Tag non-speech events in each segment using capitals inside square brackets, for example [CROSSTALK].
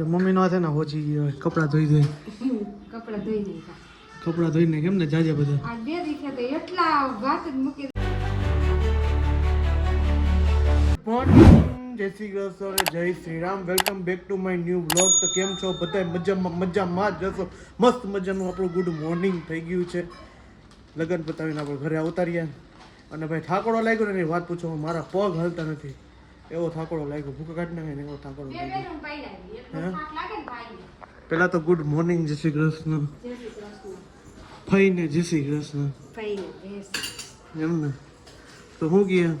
આપણે મમ્મીનો હાથે ને હોજી ગયો હોય કપડાં ધોઈ ધોઈ. કપડા ધોઈ નાખ્યા. કપડાં ધોઈને કેમ ને જાજે બધા. આ બે દીખે તો એટલા વાત જ મૂકી જય શ્રી કૃષ્ણ અને જય Shri Ram. Welcome back to my new blog તો કેમ છો? બધા મજામાં મજામાં જ જશો મસ્ત મજાનું આપણું ગુડ મોર્નિંગ થઈ ગયું છે. લગ્ન પતાવીને આપણે ઘરે ઉતાર્યા અને ભાઈ થાકોડો લાગ્યો ને વાત પૂછો મારા પગ હલતા નથી. એવો થાકોડો લાગ્યો ભૂખ કાઢ નાખે ને એવો થાકોડો લાગ્યો. હે? પહેલા તો ગુડ મોર્નિંગ જય શ્રી કૃષ્ણ. ફઈને જય શ્રી કૃષ્ણ. એમ ને? તો હું ગયા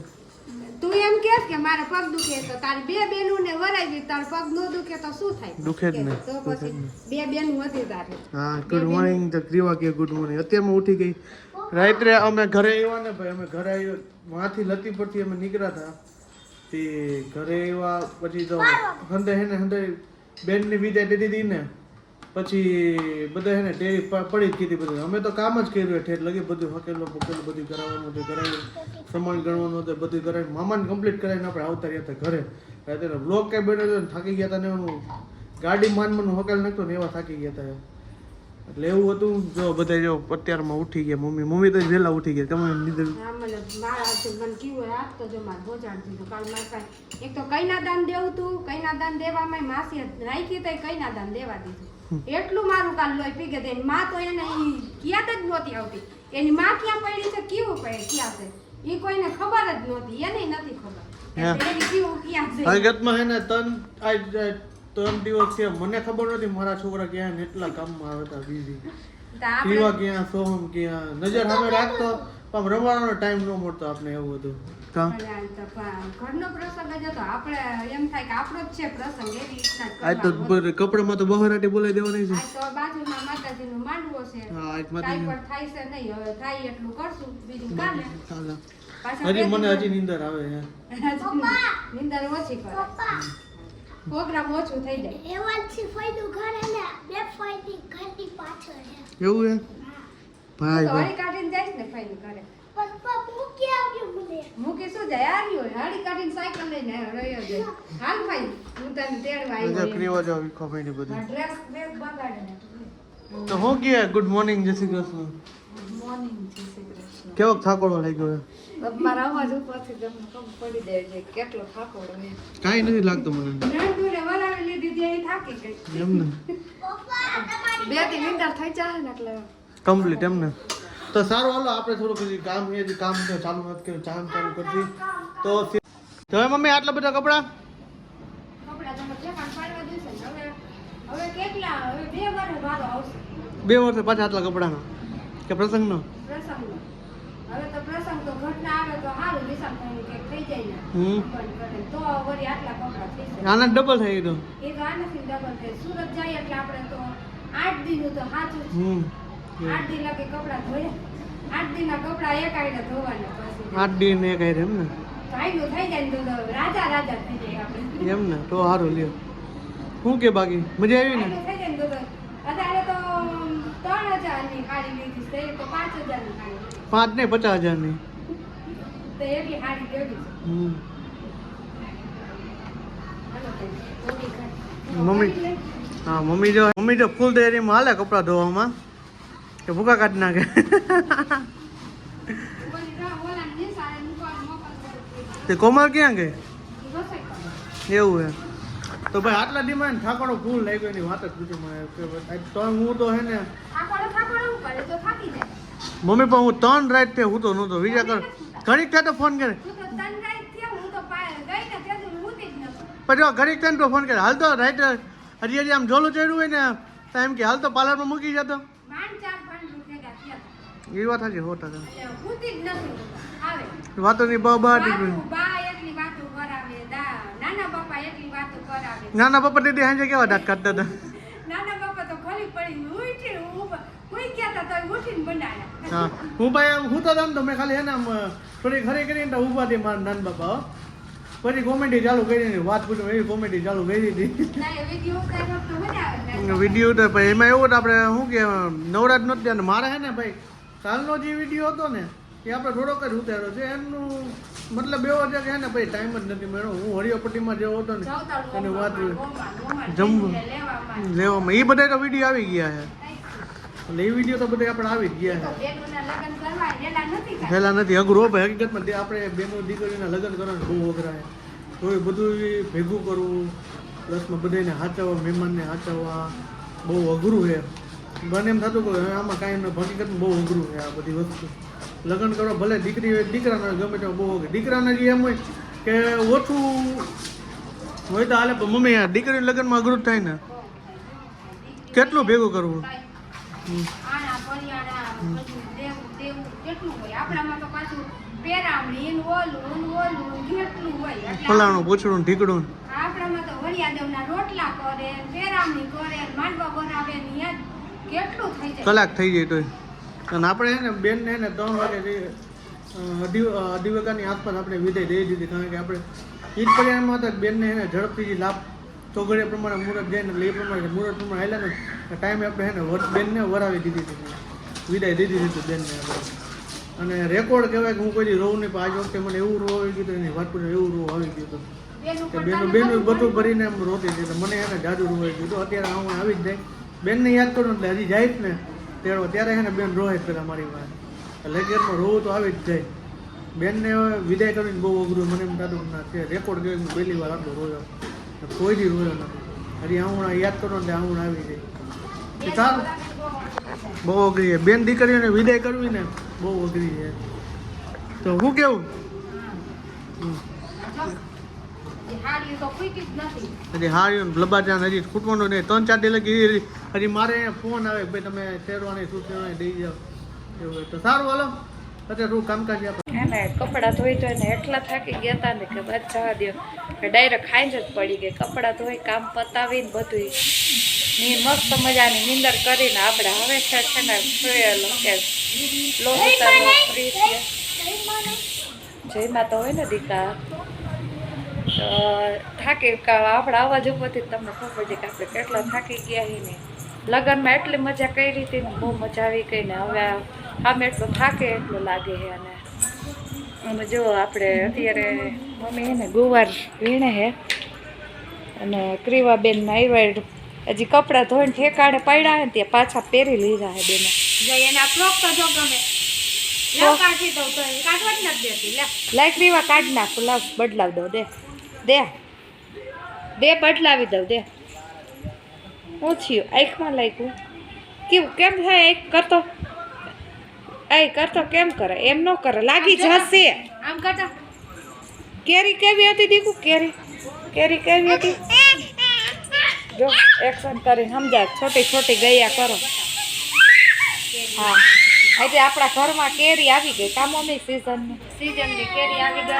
તું એમ કહેસ કે મારે પગ દુખે તો તારી બે બેનું ને વરાવી તાર પગ નો દુખે તો શું થાય? દુખે જ ને, તો પછી બે બેનું હતી તારે. હા ગુડ મોર્નિંગ તો ક્રિવા કે ગુડ મોર્નિંગ અત્યારમાં ઉઠી ગઈ. રાત્રે અમે ઘરે આવ્યા ને ભાઈ અમે ઘરે આવ્યો વાથી લતી પરથી અમે નીકળ્યા હતા. તે ઘરે એવા પછી તો હંદે હે ને હંદે બેનની વિદાય દીધી હતી ને પછી બધા હે ને ટેરી પડી જ કીધી બધું. અમે તો કામ જ કર્યું ઠેઠ લગી બધું હકેલો પકેલું બધું કરાવવાનું હતું કરાવ્યું સમાન ગણવાનું હતું, બધું કરાવી મામાને કમ્પ્લીટ કરાવીને આપણે આવતા રહ્યા હતા ઘરે. રાતે બ્લોક કઈ બન્યો ને થાકી ગયા હતા ને એનું ગાડી માન મન હકેલ નાખતો ને એવા થાકી ગયા હતા એટલે એવું હતું જો બધા જો અત્યારમાં ઉઠી ગયા મમ્મી. મમ્મી તો વહેલા ઉઠી ગયા. તમે નીંદર મને કીવું આજ તો જો મારે પહોંચાડી દીધું કાલ મારે કાંઈ એક તો કઈના દાન દેવું તું. કઈના દાન દેવામાં માસી રાખી તો કઈના દાન દેવા દીધું. એટલું મારું કાલ લોહી પી ગયા એની માં તો એને ક્યાં જ નહોતી આવતી. એની માં ક્યાં પડી છે? કેવું પડે ક્યાં છે? એ કોઈને ખબર જ નહોતી. એને નથી ખબર. હા. એટલે તન ત્રણ દિવસ છે મને ખબર નથી મારા છોકરા ક્યાં ને એટલા કામમાં આવે હતા બીજી પીવા ક્યાં સોહમ ક્યાં નજર સામે રાખતો. પણ રમવાનો ટાઈમ ન મળતો આપણે એવું હતું કામ અરે આ તો પા- ઘરનો પ્રસંગ જ હતો. આપણે એમ થાય કે આપણો જ છે પ્રસંગ એવી રીતના જ તો કપડામાં તો બહારાટી બોલાઈ દેવાની છે. તો બાજુમાં માતાજીનો માંડવો છે. હા આજ માતાજી. પણ થાય છે નહીં. હવે થાય એટલું કરશું. બીજું કાલે. ચાલે. હજી મને હજી નીંદર આવે છે નીંદર ઓછી કરે. પ્રોગ્રામ ઓછું થઈ જાય. એવાથી ફાયદો ઘર અને બે ફાયદી ઘરની પાછળ છે. એવું હે. ભાઈ તો ભાઈ હળી કાઢીને જઈશ ને ફાઈન પપ્પા મૂકી આવજો મને. મૂકી શું જાય? આવ્યો હોય. હળી કાઢીને સાયકલ લઈને રહ્યો જાય. હાલ ફાઈન હું તને તેડવા નજર આવ્યો ક્રીવા જાવ વિખો ભાઈ બધી. ડ્રેસ ડ્રેસ બગાડે ને તો. હું કે ગુડ મોર્નિંગ જય શ્રી કૃષ્ણ. મોર્નિંગ જય શ્રી કૃષ્ણ. કેવો થાકોડો લાગ્યો મારા અવાજ ઉપરથી તમને ખબર પડી જાય છે કેટલો છે. કાંઈ નથી લાગતો મને. નંદુને વરાવી લીધી હતી થાકી ગઈ. એમ ને. બેથી નીંદર થઈ જાય ને એટલે. કમ્પ્લીટ એમ ને. તો સારું હાલો આપણે થોડુંક કામ એ કામ ચાલુ નથી કર્યું કામ ચાલુ કરતી તો હવે મમ્મી આટલા બધા કપડાં? બે વર્ષે પાછા આટલા કપડાના? કે પ્રસંગનો પ્રસંગનો હવે તો પ્રસંગ તો ઘટના આવે તો સારું નિશાન થઈને કંઈક થઈ જાય ને હમ બંધ કરે તો વળી આટલા કપડાં થઈ જાય આના ડબલ થઈ ગયું એ તો આનાથી ડબલ થાય સુરત જાય એટલે આપણે તો આઠ દિન તો સાચું છે. હમ. આઠ દિન લાગે કપડાં ધોયા. આઠ દિનના કપડાં એક આઈને ધોવાના આઠ દી ને એક આઈ એમ ને? ભાઈનું થઈ જાય ને તો રાજા રાજા થઈ જાય આપણે. એમ ને? તો સારું લ્યો. શું કે બાકી? મજા આવી ને? થઈ જાય ને તો અત્યારે તો ત્રણ હજારની ખાડી લીધી તો પાંચ લીધી. પાંચ ને પચાસ હજારની. તો હમ. તો. મમ્મી. હા મમ્મી જો મમ્મી જો ફૂલ તૈયારીમાં હાલે કપડાં ધોવામાં. કે ભૂકા કાઢી નાખે. તે કોમલ ક્યાં ગઈ. એવું હે તો ભાઈ આટલા ડીમાં ઠાકોડો ફૂલ લાગ્યો એની વાત જ પૂછી મને. કે ભાઈ હું તો હે ને તો મમ્મી પણ હું ત્રણ રાઈટથી હું તો નહોતો. વિચાર કર. ઘડીક થાય તો ફોન કરે ત્યાં. પછી ઘડીક થાય તો ફોન કરે. હાલ તો રાઈટ હજી હજી આમ જોલું ચડ્યું હોય ને તો એમ કે હાલ તો પાર્લરમાં મૂકી જતો. હતા. એ વાત હજી હો ટકા વાતો ની બહુ બહાર નાના પપ્પા દીદી હાંજે કેવા દાંત કાઢતા હતા નાના બાપા તો ખોલી પડી ઉઠી ઊભા કોઈ ગયા તા તોય ઉઠીને બનાયા હા. હું ભાઈ આમ હું તો તો મેં ખાલી એના આમ થોડી ખરી કરીને તો ઊભા હતી મારા નાન બાપા પછી કોમેડી ચાલુ કરી ને વાત પૂછો એવી કોમેડી ચાલુ કરી હતી? વીડિયો તો ભાઈ એમાં એવું આપણે શું કે નવરાત નથી અને મારે હે ને ભાઈ કાલનો જે વીડિયો હતો ને એ આપણે થોડોક જ ઉતાર્યો છે. એમનું મતલબ એવો છે કે એને પછી ટાઈમ જ નથી મળ્યો. હું હરિયોપટ્ટીમાં જેવો હતો ને એની વાત જમવું. લેવામાં. લેવામાં. એ બધા તો વીડિયો આવી ગયા છે. એટલે એ વીડિયો તો બધે આપણે આવી જ ગયા છે. વેલા નથી. પહેલા અઘરું હો ભાઈ હકીકતમાં તે આપણે બેનો દીકરીના લગ્ન કરવાનું બહુ અઘરાય. તો એ બધું ભેગું કરવું પ્લસમાં બધાને હાચવવા મહેમાનને હાચવવા બહુ અઘરું છે. મને એમ થતું કે આમાં કાંઈ હકીકતમાં બહુ અઘરું છે આ બધી વસ્તુ. લગ્ન કરવા ભલે દીકરી હોય દીકરાના ગમે તો બહુ અઘરું. દીકરાના જે એમ હોય કે ઓછું હોય તો હાલે મમ્મી દીકરી લગ્નમાં અઘરું જ થાય ને. કેટલું ભેગું કરવું? હમ. પરિયાણા, દેવું, દેવું કેટલું હોય. આપણામાં તો પાછું પેરામણી, ઓલું, ઓલું, કેટલું હોય. ફલાણું પૂછડું ઢીકડું આપણામાં તો વડિયાદેવના રોટલા કરે, પેરામણી કરે, માંડવા બનાવે, ને કેટલું થઈ જાય. કલાક થઈ જાય તોય અને આપણે ને બેનને ને ત્રણ વાગે અઢી વાગ્યાની આસપાસ આપણે વિદાય દઈ દીધી કારણ કે આપણે ઈદ પરિણામમાં કે બેનને એને ઝડપથી લાભ ચોઘડિયા પ્રમાણે મુહૂર્ત જાય ને એટલે એ પ્રમાણે મુહૂર્ત પ્રમાણે આવેલા ને ટાઈમે આપણે હે ને બેનને વરાવી દીધી હતી. વિદાય દીધી હતી બેનને અને રેકોર્ડ કહેવાય કે હું કોઈ રોવું નહીં પણ આજ વખતે મને એવું રો આવી ગયું હતું એની વાત એવું રો આવી ગયું હતું બેનું બેન બધું ભરીને એમ રોતી હતી મને એને જાદુ રોવાઈ ગયું અત્યારે હું આવી જ જાય. બેનને યાદ કરું એટલે હજી જાય જ ને. તેડો ત્યારે એને બેન રોહે પેલા મારી વાત એટલે ઘેરમાં રોવું તો આવી જ જાય. બેનને વિદાય કરીને બહુ અઘરું મને એમ દાદુ ના છે રેકોર્ડ ગયો પહેલી વાર આટલો રોયો. ને કોઈ દી રોયો નથી. હજી આવું યાદ કરો એટલે આવું આવી જાય. સારું બહુ અઘરી છે. બેન દીકરીઓને વિદાય કરવી ને બહુ અઘરી છે. તો હું કેવું. હજી હારી લબાચાન હજી ખૂટવાનું નહીં. ત્રણ ચાર દી લગી હજી- મારે ફોન આવે તમે શેરવાની શું દઈ જાઓ. એવું તો સારું, હાલો. અત્યારે શું કામકાજ આપણે કપડાં ધોઈ ધોઈને એટલા થાકી ગયા હતા ને કે બસ જવા દો ડાયરેક્ટ ખાઈ જ પડી ગઈ. કપડાં ધોઈ, કામ પતાવીને બધું ની મસ્ત મજાની નીંદર કરીને આપણે હવે છે છે ને કે ઉતારવા ફ્રી છે. જયમાં તો હોય ને દીકા. થાકી આપણા અવાજ ઉપરથી તમને ખબર છે કે આપણે કેટલા થાકી ગયા છીએ ને. લગ્નમાં એટલી મજા કઈ રીતે બહુ મજા આવી ગઈ ને હવે આમ એટલો થાકે એટલો લાગે છે અને અને જો આપણે અત્યારે મમ્મી એને ને ગુવાર વીણે હે. અને ક્રીવાબેન આવ્યા હજી કપડાં ધોઈને ઠેકાડે પડ્યા હે ને તે પાછા પહેરી લીધા હે બેને. જો એના ફ્રોક તો જો ગમે. લે. કાઢી નાખું લાવ બદલાવ દઉં દે. દે. દે બદલાવી દઉં દે. હું થયું? આંખમાં લાગ્યું. કેવું કેમ થાય એક કરતો? એ કરતો કેમ કરે? એમ ન કરે. લાગી જશે. આમ કરતા. કેરી કેવી હતી દીકુ? કેરી. કેરી કેવી હતી? જો એક્શન કરીને સમજાય. છોટી છોટી ગયા કરો. હા. આજે આપણા ઘરમાં કેરી આવી ગઈ. કામોની સિઝનની સીઝનની કેરી આવી ગઈ.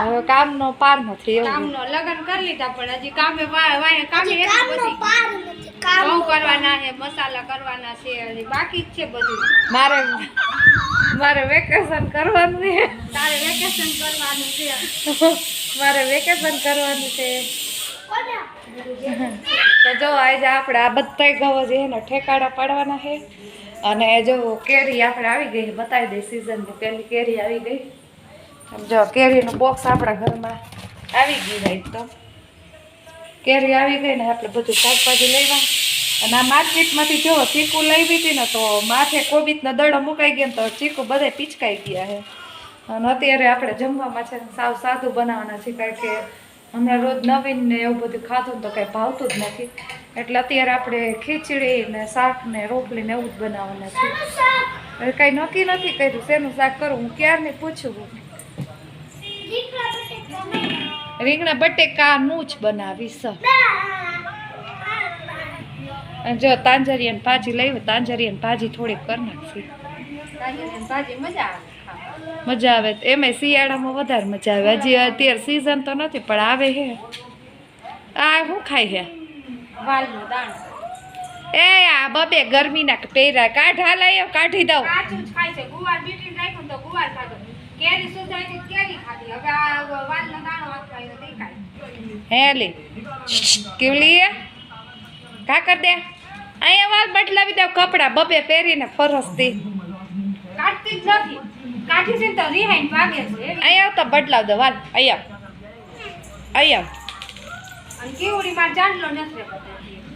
હવે કામનો પાર નથી કામનો લગ્ન કરી લીધા પણ હજી કામે વાય- કામે એટલું બધી. ઘઉં કરવાના છે મસાલા કરવાના છે હજી બાકી જ છે બધું. મારે મારે વેકેશન કરવાનું છે. તારે વેકેશન કરવાનું છે. [LAUGHS] મારે વેકેશન કરવાનું છે. તો જો આજે આપણે આ બધા જે છે ને ઠેકાડા પાડવાના છે. અને જો કેરી આપણે આવી ગઈ બતાવી દઈ સિઝનની પહેલી કેરી આવી ગઈ. જો કેરીનું બોક્સ આપણા ઘરમાં આવી ગયું હોય તો. કેરી આવી ગઈ ને આપણે બધું શાકભાજી લેવા. અને આ માર્કેટમાંથી જો ચીકુ લઈ હતી ને તો માથે કોબીજનો દડો મુકાઈ ગયો ને તો ચીકુ બધે પીચકાઈ ગયા છે. અને અત્યારે આપણે જમવામાં છે સાવ સાદું બનાવવાના છે કારણ કે હમણાં રોજ નવીન ને એવું બધું ખાધું તો કાંઈ ભાવતું જ નથી. એટલે અત્યારે આપણે ખીચડી ને શાક ને રોટલી ને એવું જ બનાવવાના છે કાંઈ નક્કી નથી કર્યું, શેનું શાક કરું? હું ક્યારની પૂછું? રીંગણા બટેકાનું જ બનાવીશ. જો તાંજરિયાની ભાજી લઈ તાંજરિયાની ભાજી થોડીક કરી નાખશી. તાંજરિયાની ભાજી મજા આવે. મજા આવે. એમાં શિયાળામાં વધારે મજા આવે. હજી અત્યારે સિઝન તો નથી પણ આવે હે. આ શું ખાય હે? એ આ બબે ગરમીના પહેરા. કાઢ હાલાય કાઢી દઉં. હેલી કેવલી કા કર દે? અહીંયા વાલ બદલાવી દઉં કપડાં. બબે પહેરીને ફરસતી કાઢતી જ નથી. કાઢી છે તો રિહાઈન વાગે છે. અહીંયા તો બદલાવ દો વાલ અહીંયા અહીંયા અને કેવડી માં ચાંદલો નથી.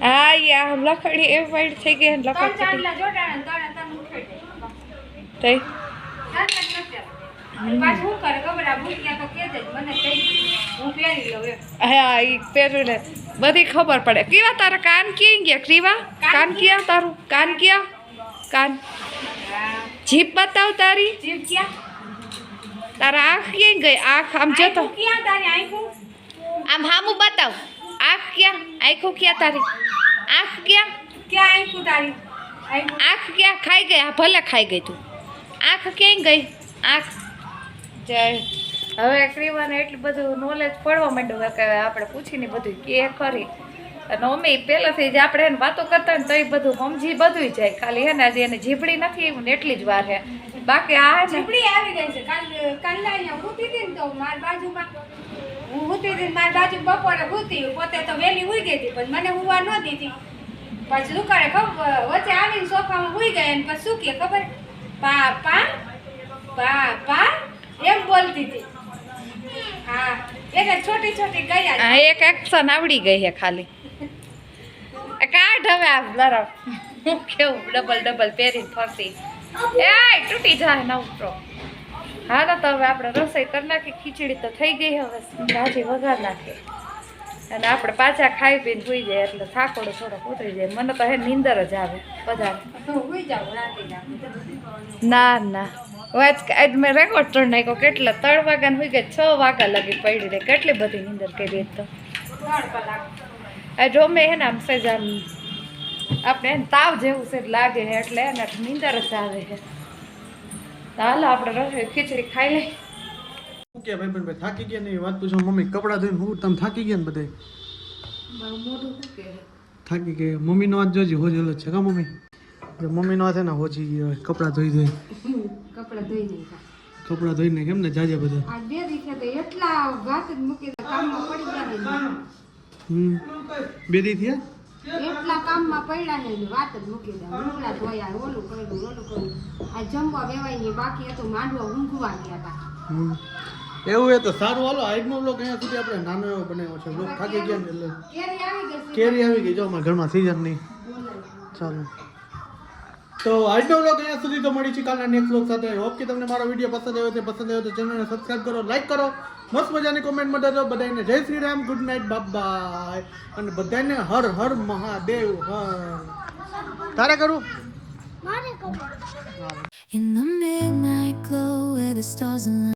હા યા લખડી એ વાઈડ થઈ ગઈ લખડી ચાંદલા જોડાણા ને ત્રણે ત્રણ ઉખેડી. થઈ ચાંદલા નથી આવતા. અને પાછું શું કરે ખબર આ ભૂખ્યા તો કહેજે જ મને કહી દે. હું પહેરી લઉં એમ. હા ઈ પહેર્યું ને બધી ખબર પડે કેવા તારા કાન ક્યાં ગયા ક્રીવા કાન ક્યાં તારું કાન ક્યાં કાન જીભ બતાવ તારી. જીભ ક્યાં? તારા આંખ ક્યાં ગઈ? આંખ આમ જતો ક્યાં તારી? આંખો? આમ હામું બતાવ. આંખ ક્યાં? આંખો ક્યાં તારી? આંખ ક્યાં? ક્યાં આંખો તારી? આંખ. ક્યાં? ખાઈ ગઈ? આ ભલે ખાઈ ગઈ તું. આંખ ક્યાં ગઈ? આંખ. જય. હવે ક્રીવાને એટલું બધું નોલેજ પડવા માંડ્યું કે આપણે પૂછીને બધું કે ખરી. અને અમે પહેલાંથી જ આપણે એને વાતો કરતા ને તો એ બધું સમજી બધું જાય. ખાલી હે ને એને જીભડી નથી એવું ને એટલી જ વાર છે બાકી આ હે આવી ગઈ છે. કાલ કાલ અહીંયા હુતી હતી ને તો મારી બાજુમાં હું હુતી હતી મારી બાજુ બપોરે હુતી. પોતે તો વહેલી હુઈ ગઈ હતી પણ મને હુવા ન દીધી. પછી લુકાડે ખબર વચ્ચે આવીને સોફામાં હુઈ ગયા અને પછી શું કે ખબર? પાપા પાપા એમ બોલતી હતી. હા એને છોટી છોટી ગયા એક એક્શન આવડી ગઈ છે ખાલી. કાઢ હવે આ બરાબર હું કેવું ડબલ ડબલ પહેરીને ફરતી. એ, તૂટી જાય નવરો હા, તો હવે આપણે રસોઈ કરી નાખી, ખીચડી તો થઈ ગઈ હવે. ભાજી વઘાર નાખી. અને આપણે પાછા ખાઈ પીને સુઈ જાય એટલે થાકોડો થોડોક ઉતરી જાય. મને તો હે નીંદર જ આવે રાતે ના ના. આજ મેં રેકોર્ડ ત્રણ નાખ્યો. કેટલા? ત્રણ વાગ્યા સુઈ ગયા છ વાગ્યા લગી પડી રહી. કેટલી બધી નીંદર કરી તો. ત્રણ જો મેં હે ને આમ સહેજ આમ આપણે એને તાવ જેવું છે લાગે છે એટલે એને નીંદર જ આવે છે હાલો આપણે ખીચડી ખાઈ લઈ શું કે ભાઈ ભાઈ થાકી ગયા ને એ વાત પૂછો? મમ્મી કપડાં ધોઈને હું તમે થાકી ગયા ને બધે થાકી ગયા. મમ્મીનો હાથ જોજી હોજેલો જ છે કા મમ્મી? જો મમ્મીનો હાથ એના હોજી ગયો કપડાં ધોઈ ધોઈ. કપડાં ધોઈ નહીં કપડાં ધોઈને કેમ ને જાજે બધા? આ બે દીખે તો એટલા વાત જ મૂકી કામમાં પડી ગયા બે દી થયા? એટલા કામમાં પડ્યા ને એની વાત જ મૂકી દે લુગડા ધોયા ઓલું કર્યું ઓલું કર્યું. આ જમવા વેવાય ને બાકી હતું માંડવા ઊંઘવા ગયા હમ. એવું એ તો સારું. હાલો આજનો બ્લોક અહીંયા સુધી આપણે નાનો એવો બનાવ્યો છે. બ્લોક થાકી ગયા એટલે કેરી આવી ગઈ કેરી આવી ગઈ. જો અમારા ઘરમાં સીઝન નહીં ચાલો. તો આજનો વ્લોગ અહીંયા સુધી તો મળી છે. કાલના નેક્સ્ટ વ્લોગ સાથે. હોપ કે તમને મારો વીડિયો પસંદ આવ્યો છે. પસંદ આવ્યો તો ચેનલને સબસ્ક્રાઇબ કરો લાઈક કરો. મસ્ત મજાની કોમેન્ટમાં દો બધાને જય Shri Ram good night bye અને બધાને હર હર મહાદેવ, હર. તારે કરું In the midnight glow where the stars align.